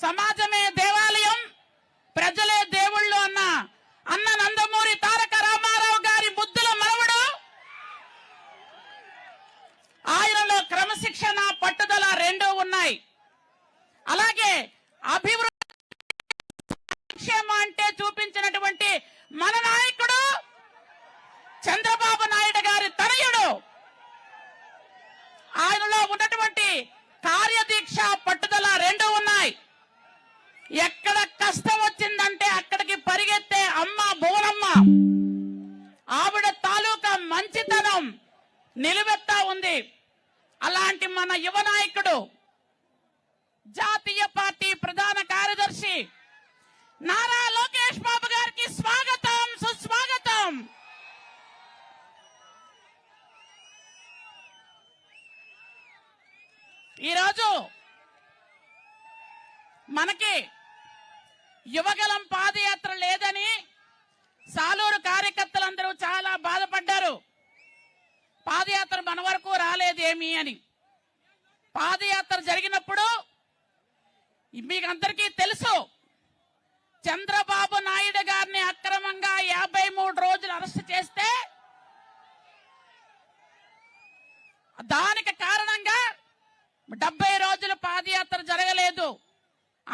సమాజమే దేవాలయం ప్రజలే దేవుళ్ళు అన్న అన్న నందమూరి తారక రామారావు గారి బుద్ధుల మనవడు ఆయనలో క్రమశిక్షణ పట్టుదల రెండూ ఉన్నాయి. అలాగే అభివృద్ధి అంటే చూపించినటువంటి మన నాయకుడు చంద్రబాబు నాయుడు గారి తనయుడు. ఆయనలో ఉన్నటువంటి కార్యదీక్ష పట్టుదల రెండు ఉన్నాయి ఎక్కడ కష్టం వచ్చిందంటే అక్కడికి పరిగెత్తే అమ్మ భువనమ్మ. ఆవిడ తాలూకా మంచితనం నిలువెత్తా ఉంది. అలాంటి మన యువ నాయకుడు జాతీయ పార్టీ ప్రధాన కార్యదర్శి నారా లోకేష్ బాబు గారికి స్వాగతం సుస్వాగతం. ఈరోజు మనకి యువగలం పాదయాత్ర లేదని సాలూరు కార్యకర్తలందరూ చాలా బాధపడ్డారు. పాదయాత్ర మన వరకు రాలేదేమి అని. పాదయాత్ర జరిగినప్పుడు మీకు అందరికీ తెలుసు చంద్రబాబు నాయుడు గారిని అక్రమంగా యాభై మూడు రోజులు అరెస్ట్ చేస్తే దానికి కారణంగా డెబ్బై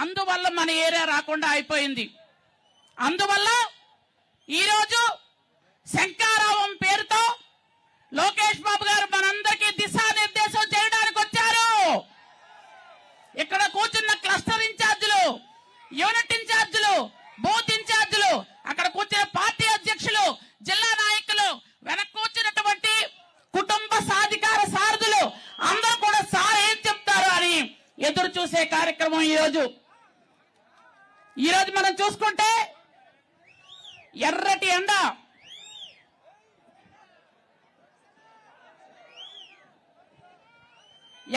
అందువల్ల మన ఏరియా రాకుండా అయిపోయింది. అందువల్ల ఈరోజు శంకారావం పేరుతో లోకేష్ బాబు గారు మనందరికీ దిశానిర్దేశం చేయడానికి వచ్చారు. ఇక్కడ కూర్చున్న క్లస్టర్ ఇన్ఛార్జీలు యూనిట్ ఇన్ఛార్జీలు బూత్ ఇన్ఛార్జీలు అక్కడ కూర్చున్న పార్టీ అధ్యక్షులు జిల్లా నాయకులు వెనక కూర్చున్నటువంటి కుటుంబ సాధికార సారథులు అందరూ కూడా సార్ ఏం చెప్తారు అని ఎదురు చూసే కార్యక్రమం ఈ ఈరోజు ఈ రోజు మనం చూసుకుంటే ఎర్రటి ఎండ.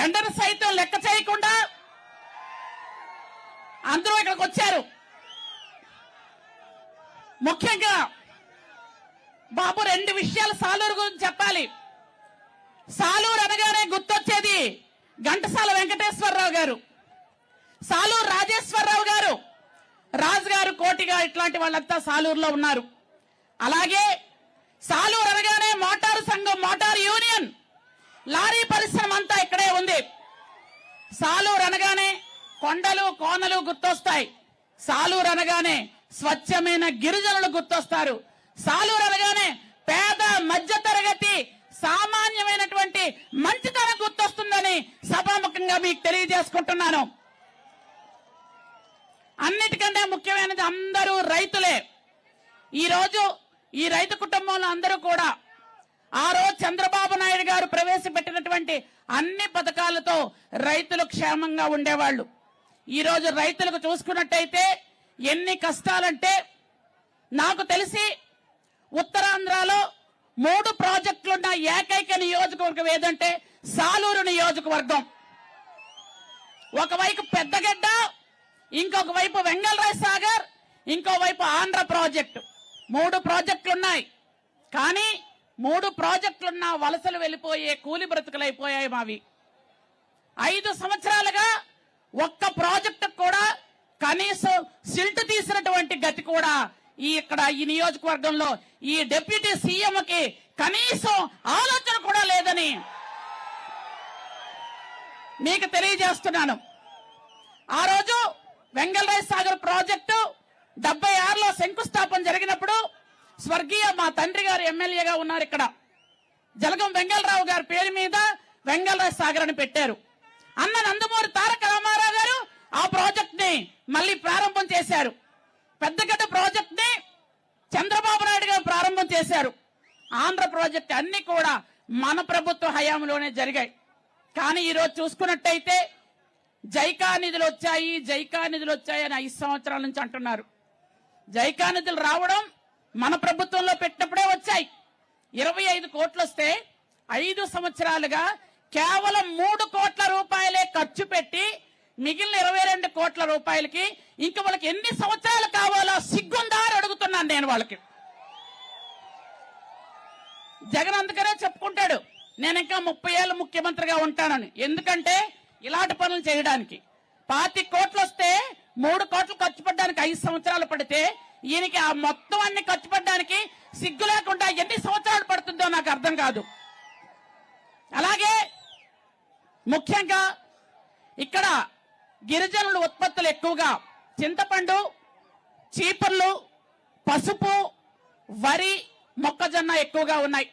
ఎండను సైతం లెక్క చేయకుండా అందరూ ఇక్కడికి వచ్చారు. ముఖ్యంగా బాబు రెండు విషయాలు సాలూరు గురించి చెప్పాలి. సాలూరు అనగానే గుర్తొచ్చేది ఘంటసాల వెంకటేశ్వరరావు గారు. సాలూరు రాజేశ్వరరావు గారు రాజు గారు కోటిగా ఇట్లాంటి వాళ్ళంతా సాలూరులో ఉన్నారు. అలాగే సాలూరు అనగానే మోటారు సంఘం మోటార్ యూనియన్. లారీ పరిశ్రమ అంతా ఇక్కడే ఉంది. సాలూరు అనగానే కొండలు కోనలు గుర్తొస్తాయి. సాలూరు అనగానే స్వచ్ఛమైన గిరిజనులు గుర్తొస్తారు. సాలూరు అనగానే పేద మధ్య తరగతి సామాన్యమైనటువంటి మంచితనం గుర్తొస్తుందని సభాముఖంగా మీకు తెలియజేసుకుంటున్నాను. అన్నిటికంటే ముఖ్యమైనది అందరూ రైతులే. ఈరోజు ఈ రైతు కుటుంబంలో అందరూ కూడా ఆ రోజు చంద్రబాబు నాయుడు గారు ప్రవేశపెట్టినటువంటి అన్ని పథకాలతో రైతులు క్షేమంగా ఉండేవాళ్ళు. ఈరోజు రైతులకు చూసుకున్నట్టయితే ఎన్ని కష్టాలంటే నాకు తెలిసి ఉత్తరాంధ్రలో మూడు ప్రాజెక్టులున్న ఏకైక నియోజకవర్గం ఏదంటే సాలూరు నియోజకవర్గం. ఒకవైపు పెద్దగడ్డ ఇంకొక వైపు వెంగళరాయ్ సాగర్ ఇంకోవైపు ఆంధ్ర ప్రాజెక్టు. మూడు ప్రాజెక్టులున్నాయి. కానీ మూడు ప్రాజెక్టులున్న వలసలు వెళ్ళిపోయే కూలి బ్రతుకులైపోయాయి మావి. ఐదు సంవత్సరాలుగా ఒక్క ప్రాజెక్టు కూడా కనీసం సిల్ట్ తీసినటువంటి గతి కూడా ఈ ఇక్కడ ఈ నియోజకవర్గంలో ఈ డిప్యూటీ సీఎం కి కనీసం ఆలోచన కూడా లేదని మీకు తెలియజేస్తున్నాను. ఆ రోజు వెంగళరాయ్ సాగర్ ప్రాజెక్టు డెబ్బై ఆరులో శంకుస్థాపన జరిగినప్పుడు స్వర్గీయ మా తండ్రి గారు ఎమ్మెల్యేగా ఉన్నారు ఇక్కడ. జలగం వెంగళరావు గారి పేరు మీద వెంగళరాయ్ సాగర్ అని పెట్టారు. అన్న నందమూరి తారక రామారావు గారు ఆ ప్రాజెక్ట్ని మళ్ళీ ప్రారంభం చేశారు. పెద్దగడ్డ ప్రాజెక్ట్ని చంద్రబాబు నాయుడు గారు ప్రారంభం చేశారు. ఆంధ్ర ప్రాజెక్ట్ అన్ని కూడా మన ప్రభుత్వ హయాంలోనే జరిగాయి. కానీ ఈరోజు చూసుకున్నట్టయితే జైకా నిధులు వచ్చాయి జైకా నిధులు వచ్చాయి అని ఐదు సంవత్సరాల నుంచి అంటున్నారు. జైకా నిధులు రావడం మన ప్రభుత్వంలో పెట్టినప్పుడే వచ్చాయి. ఇరవై ఐదు కోట్లు వస్తే ఐదు సంవత్సరాలుగా కేవలం మూడు కోట్ల రూపాయలే ఖర్చు పెట్టి మిగిలిన ఇరవై రెండు కోట్ల రూపాయలకి ఇంకా వాళ్ళకి ఎన్ని సంవత్సరాలు కావాలో సిగ్గుందా అని అడుగుతున్నాను నేను వాళ్ళకి. జగన్ అందుకనే చెప్పుకుంటాడు నేను ఇంకా ముప్పై ఏళ్ళు ముఖ్యమంత్రిగా ఉంటానని. ఎందుకంటే ఇలాంటి పనులు చేయడానికి. పాతి కోట్లు వస్తే మూడు కోట్లు ఖర్చు పెట్టడానికి ఐదు సంవత్సరాలు పడితే ఈయనకి ఆ మొత్తం అన్ని ఖర్చు పెట్టడానికి సిగ్గు లేకుండా ఎన్ని సంవత్సరాలు పడుతుందో నాకు అర్థం కాదు. అలాగే ముఖ్యంగా ఇక్కడ గిరిజనుల ఉత్పత్తులు ఎక్కువగా చింతపండు చీపుర్లు పసుపు వరి మొక్కజొన్న ఎక్కువగా ఉన్నాయి.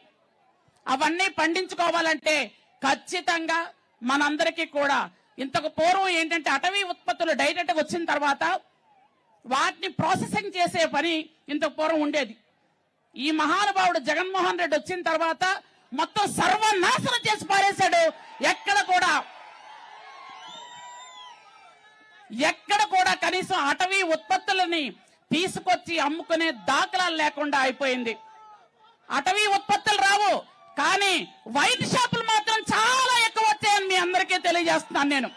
అవన్నీ పండించుకోవాలంటే ఖచ్చితంగా మనందరికీ కూడా. ఇంతకు పూర్వం ఏంటంటే అటవీ ఉత్పత్తులు డైరెక్ట్ వచ్చిన తర్వాత వాటిని ప్రాసెసింగ్ చేసే పని ఇంతకు పూర్వం ఉండేది. ఈ మహానుభావుడు జగన్మోహన్ రెడ్డి వచ్చిన తర్వాత మొత్తం సర్వనాశనం చేసి పారేశాడు. ఎక్కడ కూడా. ఎక్కడ కూడా కనీసం అటవీ ఉత్పత్తులని తీసుకొచ్చి అమ్ముకునే దాఖలాలు లేకుండా అయిపోయింది. అటవీ ఉత్పత్తులు రావు కానీ వైన్ షాపులు మాత్రం చాలా మీ అందరికీ తెలియజేస్తున్నాను నేను.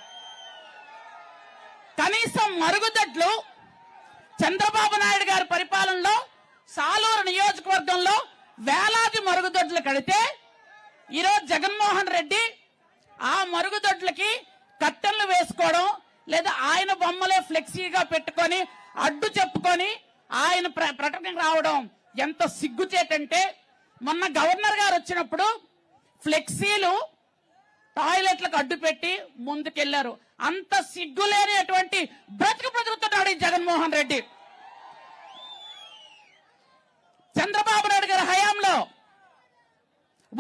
కనీసం మరుగుదొడ్లు చంద్రబాబు నాయుడు గారి పరిపాలనలో సాలూరు నియోజకవర్గంలో వేలాది మరుగుదొడ్లు కడితే ఈరోజు జగన్మోహన్ రెడ్డి ఆ మరుగుదొడ్లకి కట్టెలు వేసుకోవడం లేదా ఆయన బొమ్మలే ఫ్లెక్సీగా పెట్టుకొని అడ్డు చెప్పుకొని ఆయన ప్ర- రావడం ఎంత సిగ్గుచేటంటే మొన్న గవర్నర్ గారు వచ్చినప్పుడు ఫ్లెక్సీలు టాయిలెట్లకు అడ్డు పెట్టి ముందుకెళ్ళారు. అంత సిగ్గులేనిటువంటి బ్రతుకు బ్రతుకుతున్నాడు ఈ జగన్మోహన్ రెడ్డి. చంద్రబాబు నాయుడు గారి హయాంలో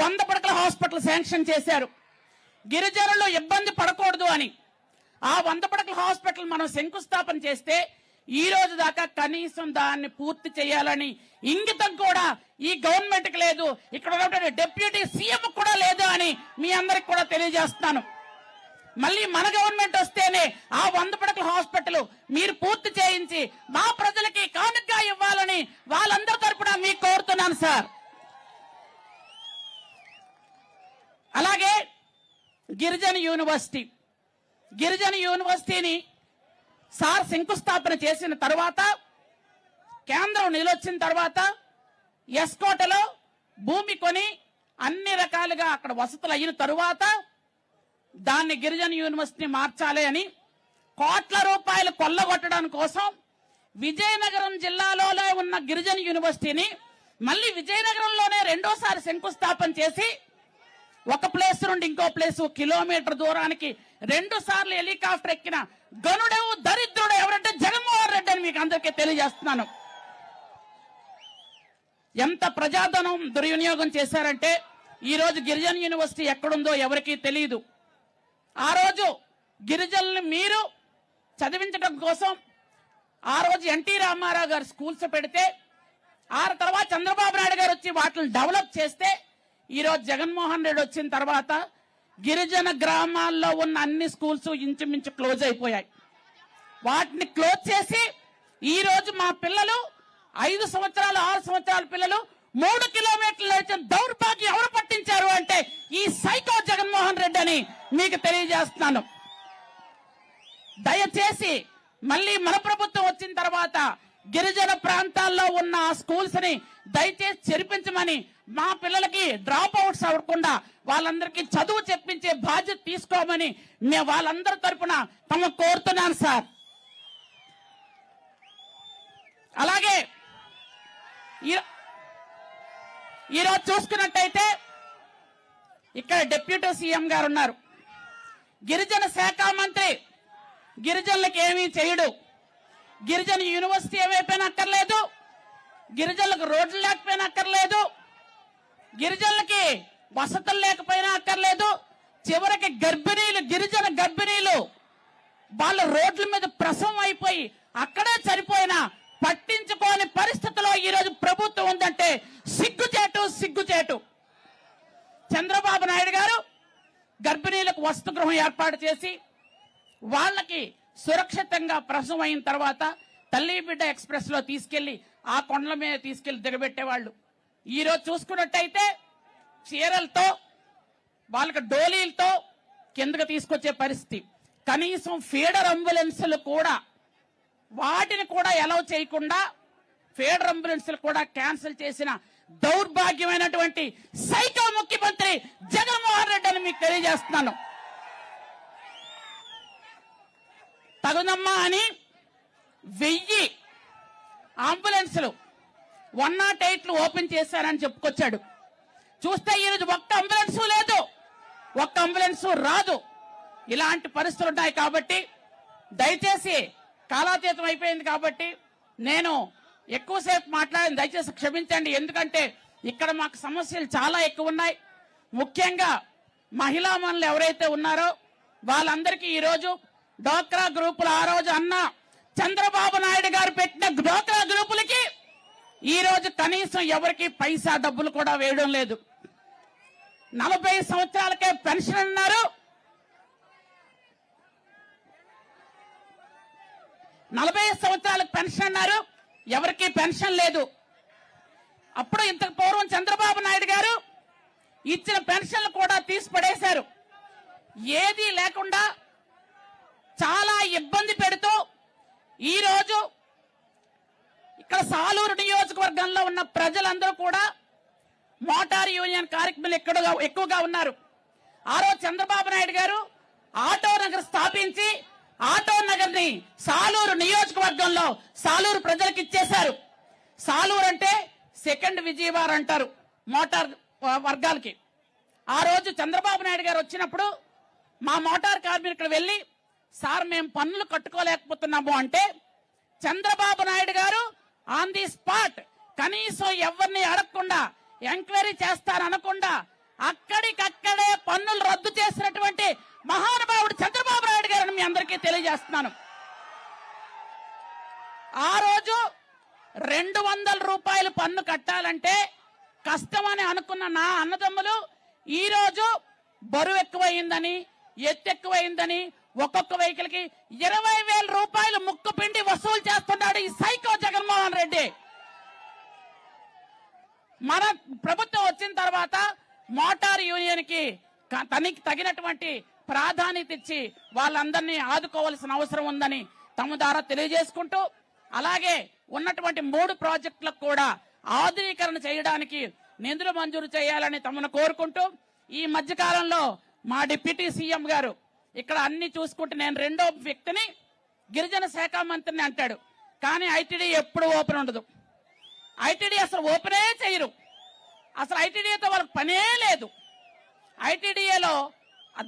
వంద పడకల హాస్పిటల్ శాంక్షన్ చేశారు. గిరిజనులు ఇబ్బంది పడకూడదు అని. ఆ వంద పడకల హాస్పిటల్ మనం శంకుస్థాపన చేస్తే ఈ రోజు దాకా కనీసం దాన్ని పూర్తి చేయాలని ఇంగితం కూడా ఈ గవర్నమెంట్కి లేదు. ఇక్కడ ఉన్నటువంటి డిప్యూటీ సీఎం కూడా లేదు అని మీ అందరికి కూడా తెలియజేస్తున్నాను. మళ్ళీ మన గవర్నమెంట్ వస్తేనే ఆ వంద పడకల హాస్పిటల్ మీరు పూర్తి చేయించి మా ప్రజలకి కానుకగా ఇవ్వాలని వాళ్ళందరి తరపున మీకు కోరుతున్నాను సార్. అలాగే గిరిజన యూనివర్సిటీ. గిరిజన యూనివర్సిటీని సార్ శంకుస్థాపన చేసిన తర్వాత కేంద్రం నిలొచ్చిన తర్వాత ఎస్కోటలో భూమి కొని అన్ని రకాలుగా అక్కడ వసతులు అయిన తరువాత దాన్ని గిరిజన యూనివర్సిటీ మార్చాలి అని కోట్ల రూపాయలు కొల్లగొట్టడం కోసం విజయనగరం జిల్లాలోనే ఉన్న గిరిజన యూనివర్సిటీని మళ్ళీ విజయనగరంలోనే రెండోసారి శంకుస్థాపన చేసి ఒక ప్లేస్ నుండి ఇంకో ప్లేస్ కిలోమీటర్ దూరానికి రెండు సార్లు హెలికాప్టర్ ఎక్కిన గనుడు దరిద్రుడు ఎవరంటే జగన్మోహన్ రెడ్డి అని మీకు అందరికీ తెలియజేస్తున్నాను. ఎంత ప్రజాధనం దుర్వినియోగం చేశారంటే ఈ రోజు గిరిజన యూనివర్సిటీ ఎక్కడుందో ఎవరికీ తెలియదు ఆ రోజు గిరిజనుల్ని మీరు చదివించడం కోసం ఆ రోజు ఎన్టీ రామారావు గారు స్కూల్స్ పెడితే ఆ తర్వాత చంద్రబాబు నాయుడు గారు వచ్చి వాటిని డెవలప్ చేస్తే ఈ రోజు జగన్మోహన్ రెడ్డి వచ్చిన తర్వాత గిరిజన గ్రామాల్లో ఉన్న అన్ని స్కూల్స్ ఇంచుమించు క్లోజ్ అయిపోయాయి. వాటిని క్లోజ్ చేసి ఈరోజు మా పిల్లలు ఐదు సంవత్సరాలు ఆరు సంవత్సరాల పిల్లలు మూడు కిలోమీటర్లు వచ్చిన దౌర్భాగ్యం ఎవరు పట్టించారు అంటే ఈ సైకో జగన్మోహన్ రెడ్డి అని మీకు తెలియజేస్తున్నాను. దయచేసి మళ్ళీ మన ప్రభుత్వం వచ్చిన తర్వాత గిరిజన ప్రాంతాల్లో ఉన్న ఆ స్కూల్స్ని దయచేసి చెరిపించమని మా పిల్లలకి డ్రాప్ అవుట్స్ అవ్వకుండా వాళ్ళందరికీ చదువు చెప్పించే బాధ్యత తీసుకోమని మేము వాళ్ళందరి తరఫున తమ కోరుతున్నాను సార్. అలాగే ఈ- ఈరోజు చూసుకున్నట్టయితే ఇక్కడ డిప్యూటీ సీఎం గారు ఉన్నారు. గిరిజన శాఖ మంత్రి గిరిజనులకు ఏమీ చేయడు. గిరిజన యూనివర్సిటీ ఏమైపోయినా అక్కర్లేదు. గిరిజనులకు రోడ్లు లేకపోయినా అక్కర్లేదు. గిరిజనులకి వసతులు లేకపోయినా అక్కర్లేదు. చివరికి గర్భిణీలు గిరిజన గర్భిణీలు వాళ్ళ రోడ్ల మీద ప్రసవం అయిపోయి అక్కడే చనిపోయిన పట్టించుకోని పరిస్థితిలో ఈ రోజు ప్రభుత్వం ఉందంటే సిగ్గుచేటు సిగ్గుచేటు. చంద్రబాబు నాయుడు గారు గర్భిణీలకు వసతి గృహం ఏర్పాటు చేసి వాళ్ళకి సురక్షితంగా ప్రసవం అయిన తర్వాత తల్లి బిడ్డ ఎక్స్ప్రెస్లో తీసుకెళ్ళి ఆ కొండల మీద తీసుకెళ్ళి దిగబెట్టేవాళ్ళు. ఈ రోజు చూసుకున్నట్టయితే చీరలతో వాళ్ళకి డోలీలతో కిందకు తీసుకొచ్చే పరిస్థితి. కనీసం ఫీడర్ అంబులెన్సులు కూడా వాటిని కూడా ఎలవ్ చేయకుండా ఫీడర్ అంబులెన్సులు కూడా క్యాన్సిల్ చేసిన దౌర్భాగ్యమైనటువంటి సైకో ముఖ్యమంత్రి జగన్మోహన్ రెడ్డి అని మీకు తెలియజేస్తున్నాను. తగునమ్మా అని వెయ్యి అంబులెన్స్లు వన్ నాట్ ఎయిట్లు ఓపెన్ చేశారని చెప్పుకొచ్చాడు. చూస్తే ఈరోజు ఒక్క అంబులెన్స్ లేదు. ఒక్క అంబులెన్స్ రాదు. ఇలాంటి పరిస్థితులు ఉన్నాయి కాబట్టి దయచేసి కాలాతీతం అయిపోయింది కాబట్టి నేను ఎక్కువసేపు మాట్లాడి దయచేసి క్షమించండి. ఎందుకంటే ఇక్కడ మాకు సమస్యలు చాలా ఎక్కువ ఉన్నాయి. ముఖ్యంగా మహిళా మనులు ఎవరైతే ఉన్నారో వాళ్ళందరికీ ఈరోజు డోక్రా గ్రూపులు ఆ రోజు అన్న చంద్రబాబు నాయుడు గారు పెట్టిన డోక్రా గ్రూపులకి ఈ రోజు కనీసం ఎవరికి పైసా డబ్బులు కూడా వేయడం లేదు. నలభై సంవత్సరాలకే పెన్షన్ అన్నారు. నలభై సంవత్సరాలకు పెన్షన్ అన్నారు. ఎవరికి పెన్షన్ లేదు. అప్పుడు ఇంతకు పూర్వం చంద్రబాబు నాయుడు గారు ఇచ్చిన పెన్షన్లు కూడా తీసి పడేశారు. ఏది లేకుండా చాలా ఇబ్బంది పెడుతూ ఈరోజు ఇక్కడ సాలూరు నియోజకవర్గంలో ఉన్న ప్రజలందరూ కూడా మోటార్ యూనియన్ కార్యక్రమాలు ఎక్కడగా ఎక్కువగా ఉన్నారు. ఆ రోజు చంద్రబాబు నాయుడు గారు ఆటో నగర్ స్థాపించి ఆటో నగర్ని సాలూరు నియోజకవర్గంలో సాలూరు ప్రజలకు ఇచ్చేశారు. సాలూరు అంటే సెకండ్ విజయవాడ అంటారు మోటార్ వర్గాలకి. ఆ రోజు చంద్రబాబు నాయుడు గారు వచ్చినప్పుడు మా మోటార్ కార్మికులు వెళ్ళి సార్ మేము పన్నులు కట్టుకోలేకపోతున్నాము అంటే చంద్రబాబు నాయుడు గారు ఆన్ ది స్పాట్ కనీసం ఎవరిని అడగకుండా ఎంక్వైరీ చేస్తారనకుండా అక్కడికక్కడే పన్నులు రద్దు చేసినటువంటి మహానుభావుడు చంద్రబాబు నాయుడు గారిని మీ అందరికీ తెలియజేస్తున్నాను. ఆ రోజు రెండు వందల రూపాయలు పన్ను కట్టాలంటే కష్టమని అనుకున్న నా అన్నదమ్ములు ఈరోజు రోజు బరువు ఎక్కువైందని ఎత్తు ఎక్కువైందని ఒక్కొక్క వెహికల్కి ఇరవై వేల రూపాయలు ముక్కు పిండి వసూలు చేస్తున్నాడు ఈ సైకో జగన్మోహన్ రెడ్డి. మన ప్రభుత్వం వచ్చిన తర్వాత మోటార్ యూనియన్కి తనకి తగినటువంటి ప్రాధాన్యత ఇచ్చి వాళ్ళందరినీ ఆదుకోవాల్సిన అవసరం ఉందని తమ ద్వారా తెలియజేసుకుంటూ అలాగే ఉన్నటువంటి మూడు ప్రాజెక్టులకు కూడా ఆధునీకరణ చేయడానికి నిధులు మంజూరు చేయాలని తమను కోరుకుంటూ ఈ మధ్య కాలంలో మా డిప్యూటీ సీఎం గారు ఇక్కడ అన్ని చూసుకుంటే నేను రెండో వ్యక్తిని గిరిజన శాఖ మంత్రిని అంటాడు. కానీ ఐటీడీ ఎప్పుడు ఓపెన్ ఉండదు. ఐటీడీ అసలు ఓపెనే చేయరు. అసలు ఐటీడీతో వాళ్ళకి పనే లేదు. ఐటీడీఏలో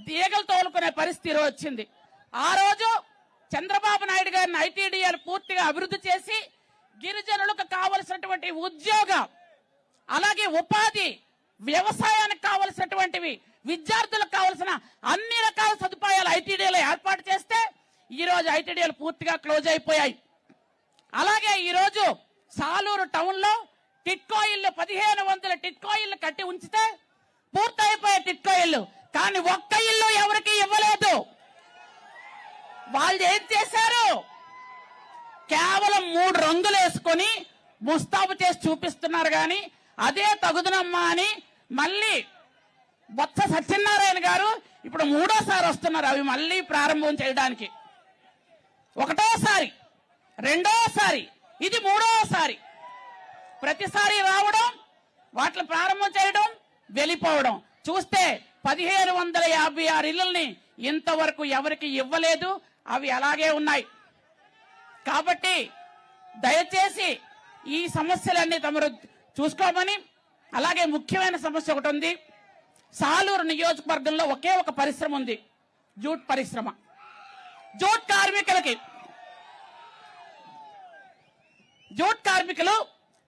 తీగలు తోలుకునే పరిస్థితి వచ్చింది. ఆ రోజు చంద్రబాబు నాయుడు గారిని ఐటీడీఏ పూర్తిగా అభివృద్ధి చేసి గిరిజనులకు కావలసినటువంటి ఉద్యోగం అలాగే ఉపాధి వ్యవసాయానికి కావలసినటువంటివి విద్యార్థులకు కావలసిన అన్ని రకాల సదుపాయాలు ఐటీడీఏలో ఏర్పాటు చేస్తే ఈరోజు ఐటీడీలు పూర్తిగా క్లోజ్ అయిపోయాయి. అలాగే ఈరోజు సాలూరు టౌన్లో టిట్కో ఇల్లు పదిహేను వందల టిట్కో ఇల్లు కట్టి ఉంచితే పూర్తయిపోయే టిట్కో ఇల్లు. కానీ ఒక్క ఇల్లు ఎవరికి ఇవ్వలేదు. వాళ్ళు ఏం చేశారు? కేవలం మూడు రంగులు వేసుకొని ముస్తాబు చేసి చూపిస్తున్నారు కానీ అదే తగుదనమ్మా అని మళ్ళీ బొత్స సత్యనారాయణ గారు ఇప్పుడు మూడోసారి వస్తున్నారు. అవి మళ్ళీ ప్రారంభం చేయడానికి. ఒకటోసారి రెండోసారి ఇది మూడోసారి. ప్రతిసారి రావడం వాటిని ప్రారంభం చేయడం వెళ్ళిపోవడం. చూస్తే పదిహేను వందల యాభై ఆరు ఇళ్ళని ఇంతవరకు ఎవరికి ఇవ్వలేదు. అవి అలాగే ఉన్నాయి. కాబట్టి దయచేసి ఈ సమస్యలన్నీ తమరు చూసుకోమని అలాగే ముఖ్యమైన సమస్య ఒకటి ఉంది. సాలూరు నియోజకవర్గంలో ఒకే ఒక పరిశ్రమ ఉంది. జూట్ పరిశ్రమ. జూట్ కార్మికులకి జూట్ కార్మికులు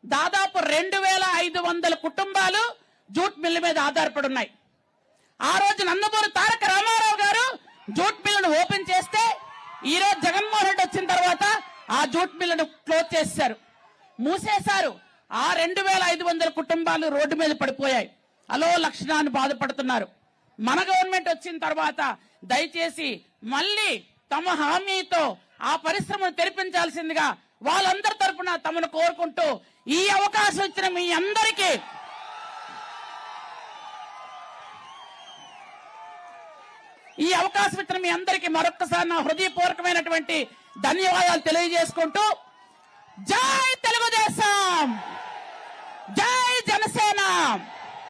దాదాపు రెండు వేల ఐదు వందల కుటుంబాలు జూట్ మిల్లు మీద ఆధారపడి ఉన్నాయి. ఆ రోజు నందమూరి తారక రామారావు గారు జూట్ మిల్లును ఓపెన్ చేస్తే ఈ రోజు జగన్మోహన్ రెడ్డి వచ్చిన తర్వాత ఆ జూట్ మిల్లును క్లోజ్ చేశారు. మూసేశారు. ఆ రెండు వేల ఐదు వందల కుటుంబాలు రోడ్డు మీద పడిపోయాయి. అలో లక్షణాన్ని బాధపడుతున్నారు. మన గవర్నమెంట్ వచ్చిన తర్వాత దయచేసి మళ్ళీ తమ హామీతో ఆ పరిశ్రమను తెరిపించాల్సిందిగా వాళ్ళందరి తరపున తమను కోరుకుంటూ ఈ అవకాశం ఇచ్చిన మీ అందరికీ ఈ అవకాశం ఇచ్చిన మీ అందరికీ మరొక్కసారి నా హృదయపూర్వకమైనటువంటి ధన్యవాదాలు తెలియజేసుకుంటూ జై తెలుగుదేశం! జై జనసేన!